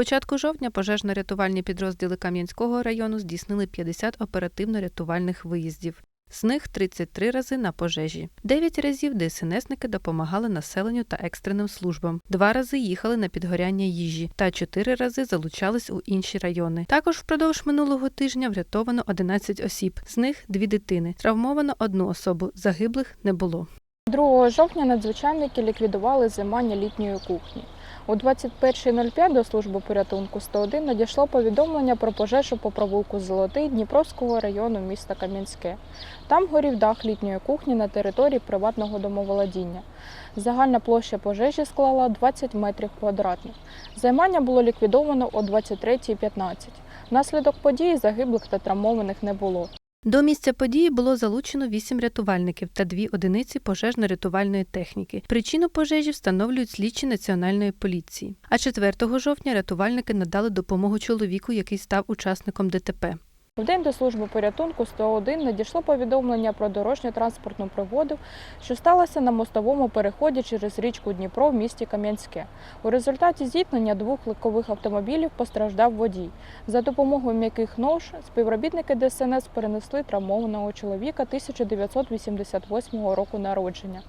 початку жовтня пожежно-рятувальні підрозділи Кам'янського району здійснили 50 оперативно-рятувальних виїздів. З них 33 рази на пожежі. 9 разів ДСНСники допомагали населенню та екстреним службам. Два рази їхали на підгоряння їжі та 4 рази залучались у інші райони. Також впродовж минулого тижня врятовано 11 осіб, з них дві дитини. Травмовано одну особу, загиблих не було. 2 жовтня надзвичайники ліквідували займання літньої кухні. У 21.05 до служби порятунку 101 надійшло повідомлення про пожежу по провулку Золотий Дніпровського району міста Кам'янське. Там горів дах літньої кухні на території приватного домоволодіння. Загальна площа пожежі склала 20 метрів квадратних. Займання було ліквідовано о 23.15. Внаслідок події загиблих та травмованих не було. До місця події було залучено 8 рятувальників та 2 одиниці пожежно-рятувальної техніки. Причину пожежі встановлюють слідчі національної поліції. А 4 жовтня рятувальники надали допомогу чоловіку, який став учасником ДТП. В день до служби порятунку 101 надійшло повідомлення про дорожньо-транспортну пригоду, що сталося на мостовому переході через річку Дніпро в місті Кам'янське. У результаті зіткнення двох легкових автомобілів постраждав водій. За допомогою м'яких нож співробітники ДСНС перенесли травмованого чоловіка 1988 року народження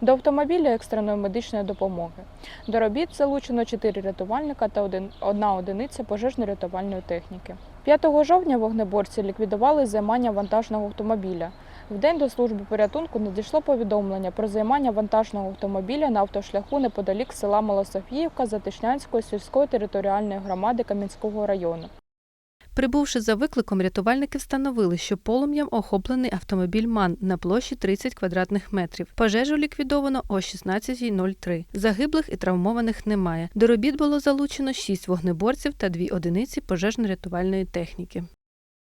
до автомобіля екстреної медичної допомоги. До робіт залучено 4 рятувальника та одна одиниця пожежно-рятувальної техніки. 5 жовтня вогнеборці ліквідували займання вантажного автомобіля. В день до служби порятунку надійшло повідомлення про займання вантажного автомобіля на автошляху неподалік села Малософіївка Затишнянської сільської територіальної громади Кам'янського району. Прибувши за викликом, рятувальники встановили, що полум'ям охоплений автомобіль МАН на площі 30 квадратних метрів. Пожежу ліквідовано о 16.03. Загиблих і травмованих немає. До робіт було залучено 6 вогнеборців та 2 одиниці пожежно-рятувальної техніки.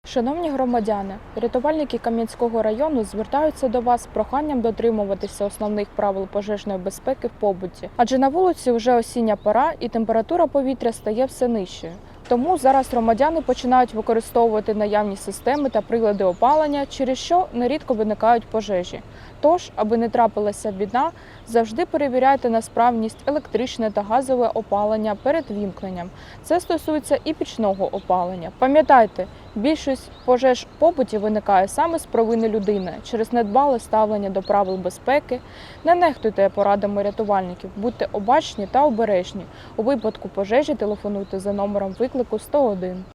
Шановні громадяни, рятувальники Кам'янського району звертаються до вас з проханням дотримуватися основних правил пожежної безпеки в побуті, адже на вулиці вже осіння пора і температура повітря стає все нижчою. Тому зараз громадяни починають використовувати наявні системи та прилади опалення, через що нерідко виникають пожежі. Тож, аби не трапилася біда, завжди перевіряйте на справність електричне та газове опалення перед вімкненням. Це стосується і пічного опалення. Пам'ятайте, більшість пожеж побуті виникає саме з провини людини через недбале ставлення до правил безпеки. Не нехтуйте порадами рятувальників, будьте обачні та обережні. У випадку пожежі телефонуйте за номером виклику 101.